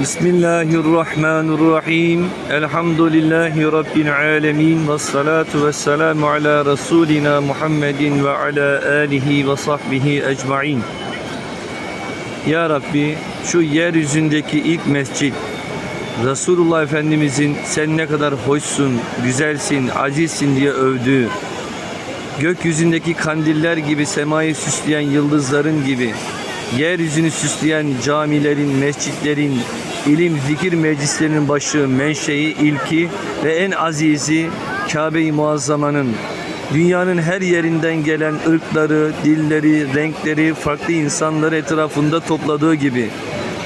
Bismillahirrahmanirrahim. Elhamdülillahi Rabbil alemin. Ve salatu ve selamu ala Resulina Muhammedin ve ala alihi ve sahbihi ecmain. Ya Rabbi şu yeryüzündeki ilk mescit Resulullah Efendimizin sen ne kadar hoşsun, güzelsin, azizsin diye övdüğü gökyüzündeki kandiller gibi semayı süsleyen yıldızların gibi yeryüzünü süsleyen camilerin, mescitlerin, ilim, zikir meclislerinin başı, menşei, ilki ve en azizi Kabe-i Muazzama'nın dünyanın her yerinden gelen ırkları, dilleri, renkleri, farklı insanları etrafında topladığı gibi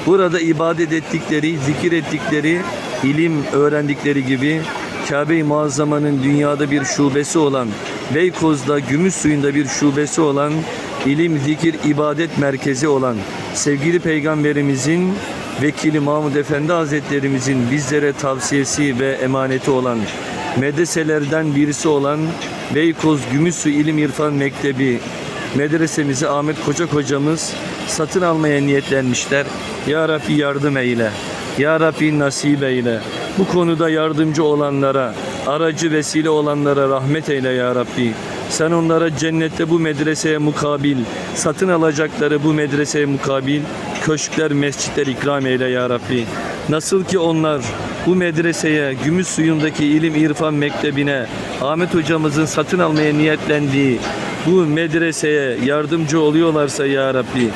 burada ibadet ettikleri, zikir ettikleri, ilim öğrendikleri gibi Kabe-i Muazzama'nın dünyada bir şubesi olan, Beykoz'da gümüş suyunda bir şubesi olan, ilim, zikir, ibadet merkezi olan sevgili peygamberimizin vekili Mahmud Efendi Hazretlerimizin bizlere tavsiyesi ve emaneti olan medreselerden birisi olan Beykoz Gümüşsu İlim İrfan Mektebi medresemizi Ahmet Koca hocamız satın almaya niyetlenmişler. Ya Rabbi yardım eyle. Ya Rabbi nasip eyle. Bu konuda yardımcı olanlara, aracı vesile olanlara rahmet eyle ya Rabbi. Sen onlara cennette bu medreseye mukabil, satın alacakları bu medreseye mukabil köşkler, mescitler ikram eyle ya Rabbi. Nasıl ki onlar bu medreseye, gümüş suyundaki ilim irfan mektebine, Ahmet hocamızın satın almaya niyetlendiği bu medreseye yardımcı oluyorlarsa ya Rabbi,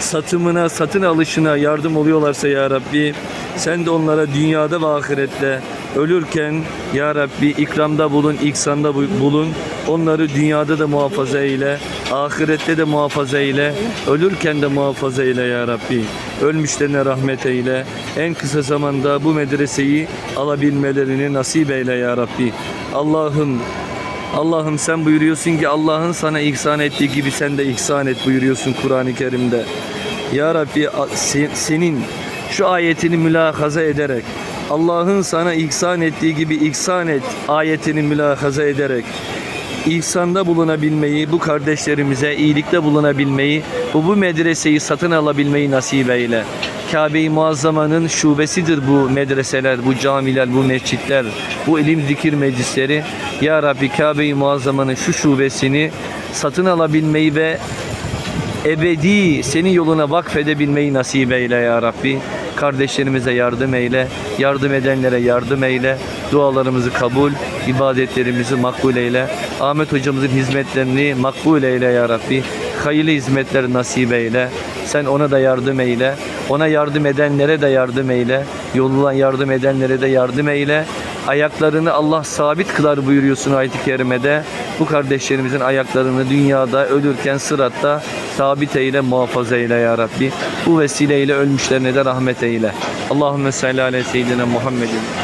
satımına, satın alışına yardım oluyorlarsa ya Rabbi, sen de onlara dünyada ve ahirette ölürken ya Rabbi ikramda bulun, ihsanda bu- bulun. Onları dünyada da muhafaza eyle, ahirette de muhafaza eyle, ölürken de muhafaza eyle ya Rabbi. Ölmüşlerine rahmet eyle. En kısa zamanda bu medreseyi alabilmelerini nasip eyle ya Rabbi. Allah'ım Allah'ım sen buyuruyorsun ki Allah'ın sana ihsan ettiği gibi sen de ihsan et buyuruyorsun Kur'an-ı Kerim'de. Ya Rabbi senin şu ayetini mülakaza ederek Allah'ın sana ihsan ettiği gibi ihsan et ayetini mülakaza ederek ihsanda bulunabilmeyi, bu kardeşlerimize iyilikte bulunabilmeyi, bu, bu medreseyi satın alabilmeyi nasip eyle. Kabe-i Muazzama'nın şubesidir bu medreseler, bu camiler, bu mescitler, bu ilim zikir meclisleri. Ya Rabbi Kabe-i Muazzama'nın şu şubesini satın alabilmeyi ve ebedi senin yoluna vakfedebilmeyi nasip eyle ya Rabbi. Kardeşlerimize yardım eyle, yardım edenlere yardım eyle, dualarımızı kabul, ibadetlerimizi makbul eyle. Ahmet hocamızın hizmetlerini makbul eyle ya Rabbi. Hayırlı hizmetler nasip eyle. Sen ona da yardım eyle. Ona yardım edenlere de yardım eyle. Yoluna yardım edenlere de yardım eyle. Ayaklarını Allah sabit kılar buyuruyorsun ayet-i kerimede. Bu kardeşlerimizin ayaklarını dünyada ölürken sıratta sabit eyle, muhafaza eyle ya Rabbi. Bu vesileyle ölmüşlerine de rahmet eyle. Allahümme salli ala seyyidina Muhammedin